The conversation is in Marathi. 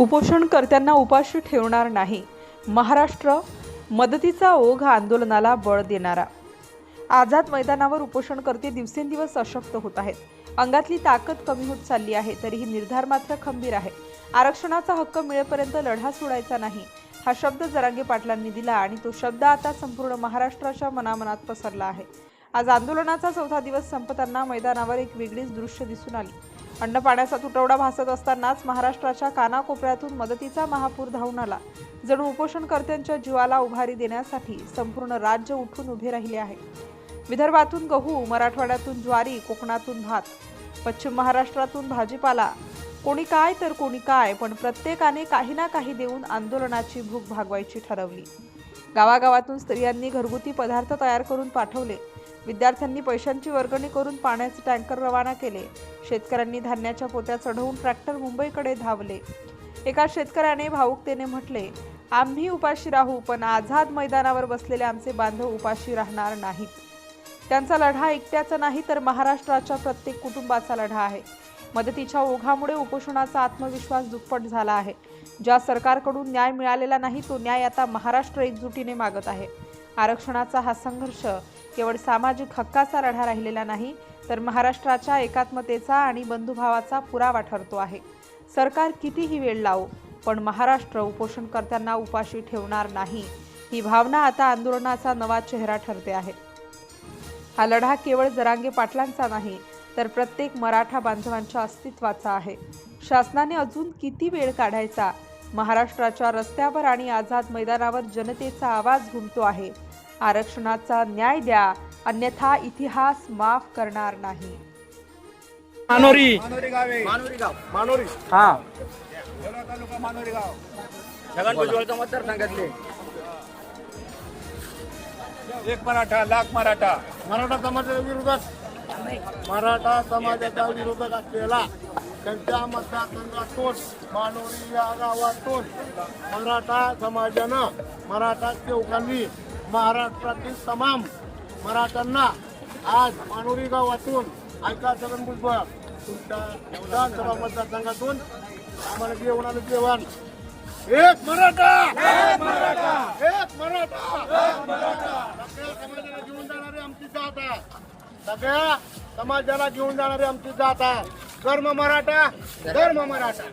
उपोषणकर्त्यांना उपाशी ठेवणार नाही. महाराष्ट्र मदतीचा ओघ आंदोलनाला बळ देणारा. आझाद मैदानावर उपोषणकर्ते दिवसेंदिवस अशक्त होत आहेत. अंगातली ताकद कमी होत चालली आहे तरीही निर्धार मात्र खंबीर आहे. आरक्षणाचा हक्क मिळेपर्यंत लढा सोडायचा नाही. हा शब्द जरांगे पाटलांनी दिला आणि तो शब्द आता संपूर्ण महाराष्ट्राच्या मनामनात पसरला आहे. आज आंदोलनाचा चौथा दिवस संपताना मैदानावर एक वेगळीच दृश्य दिसून आली. अन्न पाण्याचा तुटवडा भासत असतानाच महाराष्ट्राच्या कानाकोपऱ्यातून मदतीचा महापूर धावून आला. जणू उपोषणकर्त्यांच्या जीवाला उभारी देण्यासाठी संपूर्ण राज्य उठून उभे राहिले आहे. विदर्भातून गहू मराठवाड्यातून ज्वारी कोकणातून भात पश्चिम महाराष्ट्रातून भाजीपाला. कोणी काय तर कोणी काय पण प्रत्येकाने काही ना काही देऊन आंदोलनाची भूक भागवायची ठरवली. गावागावातून स्त्रियांनी घरगुती पदार्थ तयार करून पाठवले. विद्यार्थ्यांनी पैशांची वर्गणी करून पाण्याचे टँकर रवाना केले. शेतकऱ्यांनी धान्याच्या पोत्या चढवून ट्रॅक्टर मुंबईकडे धावले. एका शेतकऱ्याने भाऊकतेने म्हटले आम्ही उपाशी राहू पण आझाद मैदानावर बसलेले आमचे बांधव उपाशी राहणार नाहीत. त्यांचा लढा एकट्याचा नाही तर महाराष्ट्राच्या प्रत्येक कुटुंबाचा लढा आहे. मदतीच्या ओघामुळे उपोषणाचा आत्मविश्वास दुप्पट झाला आहे. ज्या सरकारकडून न्याय मिळालेला नाही तो न्याय आता महाराष्ट्र एकजुटीने मागत आहे. आरक्षणाचा हा संघर्ष केवळ सामाजिक हक्काचा लढा राहिलेला नाही तर महाराष्ट्राच्या एकात्मतेचा आणि बंधुभावाचा पुरावा ठरतो आहे. सरकार कितीही वेळ लावो पण महाराष्ट्र उपोषणकर्त्यांना उपाशी ठेवणार नाही ही भावना आता आंदोलनाचा नवा चेहरा ठरते आहे. हा लढा केवळ जरांगे पाटलांचा नाही तर प्रत्येक मराठा बांधवांच्या अस्तित्वाचा आहे. शासनाने अजून किती वेळ काढायचा महाराष्ट्राच्या रस्त्यावर आणि आझाद मैदानावर जनतेचा आवाज घुमतो आहे. आरक्षणाचा न्याय द्या अन्यथा इतिहास माफ करणार नाही. मानोरी. मानोरी गावे. मानुरी गाव. मानोरी. हा. जळगाव तालुका मानोरी गाव. छगन भुजबळचा मतदारसंघातले. एक मराठा लाख मराठा. मराठा समाजाच्या विरोधात. मराठा समाजाच्या विरोधात असलेला त्यांच्या मतदारसंघातून मानोरी या गावातून मराठा समाजानं मराठा सेवकांनी महाराष्ट्रातील तमाम मराठ्यांना आज मानोरी गावातून ऐका छगन भुजबळ तुमच्या विधानसभा मतदारसंघातून आम्हाला जेवणाला जेवण. एक मराठा! एक मराठा! एक मराठा! सगळ्या समाजाला घेऊन जाणारी आमची जात आहे. सगळ्या समाजाला घेऊन जाणारी आमची जात आहे. धर्म मराठा धर्म मराठा